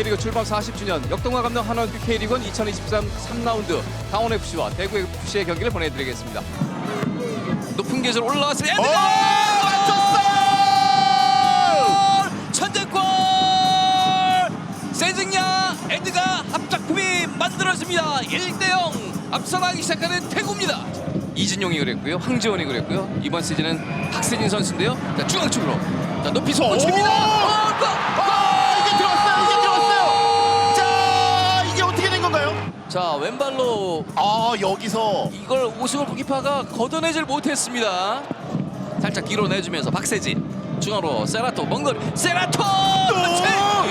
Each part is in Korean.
K리그 출범 40주년 역동과 감독 한원규 K리그는 2023 3라운드 강원FC와 대구FC의 경기를 보내드리겠습니다. 높은 계절 올라왔습니다. 오! 엔드가 맞췄어요! 천재골! 세징야 엔드가 합작품이 만들어집니다. 1대0 앞서나기 시작하는 태구입니다. 이진용이 그랬고요. 황지원이 그랬고요. 이번 시즌은 박세진 선수인데요. 자, 중앙 쪽으로. 자, 높이 속고 칩니다. 왼발로 아, 여기서 이걸 오승훈 골키퍼가 걷어내질 못했습니다. 살짝 뒤로 내주면서 박세진 중앙으로 세라토 먼거리 세라토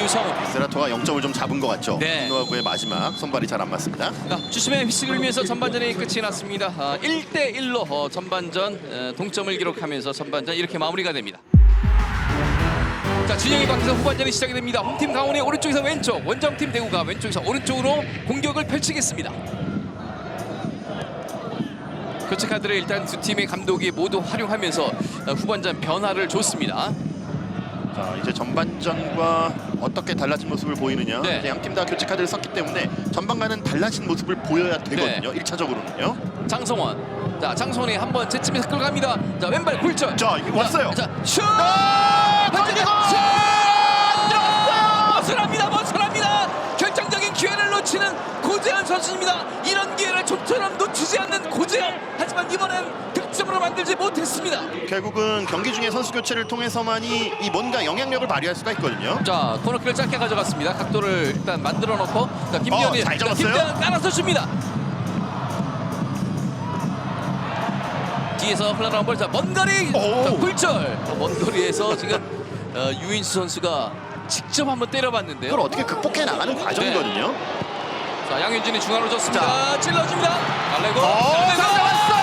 유성훈 세라토가 0점을 좀 잡은 것 같죠. 네. 노하구의 마지막 선발이 잘 안 맞습니다. 자, 주심의 휘슬을 밀면서 전반전이 끝이 났습니다. 아, 1대 1로 전반전 어, 동점을 기록하면서 전반전 이렇게 마무리가 됩니다. 자 진영이 바뀌어서 후반전이 시작이 됩니다. 홈팀 강원이 오른쪽에서 왼쪽, 원정팀 대구가 왼쪽에서 오른쪽으로 공격을 펼치겠습니다. 교체 카드를 일단 두 팀의 감독이 모두 활용하면서 어, 후반전 변화를 줬습니다. 자, 이제 전반전과 어떻게 달라진 모습을 보이느냐. 네. 양팀 다 교체 카드를 썼기 때문에 전반과는 달라진 모습을 보여야 되거든요. 일 1차적으로는요. 장성원, 자 장성원이 한번 제치면서 끌어갑니다. 자 왼발 굴절. 자, 이게 왔어요. 자 슛! 아, 치는 고재한 선수입니다. 이런 기회를 좀처럼 놓치지 않는 고재한 하지만 이번엔 득점으로 만들지 못했습니다. 결국은 경기 중에 선수 교체를 통해서만이 이 뭔가 영향력을 발휘할 수가 있거든요. 자 코너킥을 짧게 가져갔습니다. 각도를 일단 만들어 놓고 자 김대현이 어, 잘 자, 잡았어요. 김대현 깔아서 줍니다. 뒤에서 흘러나온 볼 자 먼 거리. 오. 자, 굴절. 자, 먼 거리에서 지금 어, 유인수 선수가 직접 한번 때려봤는데요. 그걸 어떻게 극복해 나가는 과정이거든요. 자 양현진이 중앙으로 줬습니다. 찔러줍니다. 갈레고. 잡았어!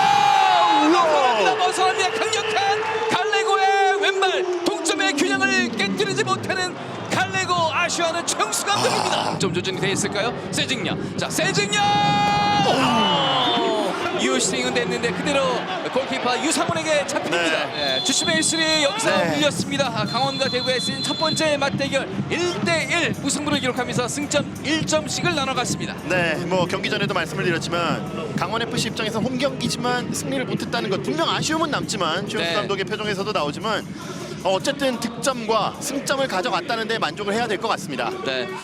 벗어납니다. 벗어납니다. 강력한 갈레고의 왼발 동점의 균형을 깨뜨리지 못하는 갈레고 아쉬워하는 청수 감독입니다. 동점 조준이 돼 있을까요? 세징야. 자 세징야. 유스팅은 됐는데 그대로 골키퍼 유상훈에게 잡힙니다. 네. 네, 주심의 1순위 여기서 네. 밀렸습니다. 아, 강원과 대구의 시즌 첫 번째 맞대결 1대1 무승부를 기록하면서 승점 1점씩을 나눠갔습니다. 네, 뭐 경기 전에도 말씀을 드렸지만 강원 FC 입장에서 홈 경기지만 승리를 못했다는 것 분명 아쉬움은 남지만 최용수 네. 감독의 표정에서도 나오지만 어, 어쨌든 득점과 승점을 가져갔다는 데 만족을 해야 될 것 같습니다. 네,